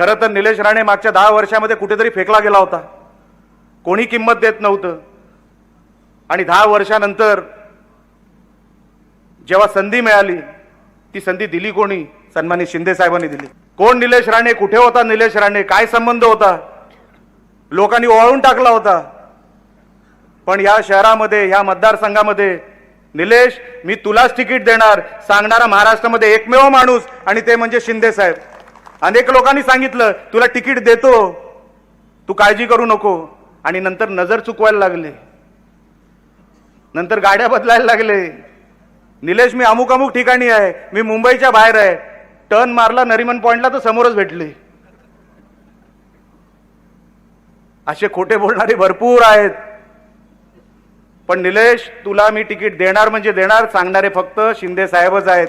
खरं तर निलेश राणे मागच्या दहा वर्षामध्ये कुठेतरी फेकला गेला होता. कोणी किंमत देत नव्हतं. आणि दहा वर्षानंतर जेव्हा संधी मिळाली ती संधी दिली कोणी? सन्मानी शिंदे साहेबांनी दिली. कोण निलेश राणे? कुठे होता निलेश राणे? काय संबंध होता? लोकांनी ओवाळून टाकला होता. पण या शहरामध्ये या मतदारसंघामध्ये निलेश मी तुलाच तिकीट देणार. सांगणारा महाराष्ट्रामध्ये एकमेव माणूस आणि ते म्हणजे शिंदे साहेब. अनेक लोकांनी सांगितलं तुला तिकीट देतो. तू काळजी करू नको. आणि नंतर नजर चुकवायला लागले. नंतर गाड्या बदलायला लागले. निलेश मी अमुक अमुक ठिकाणी आहे. मी मुंबईच्या बाहेर आहे. टर्न मारला नरिमन पॉइंटला तर समोरच भेटले. असे खोटे बोलणारे भरपूर आहेत. पण निलेश तुला मी तिकीट देणार म्हणजे देणार सांगणारे फक्त शिंदे साहेबच आहेत.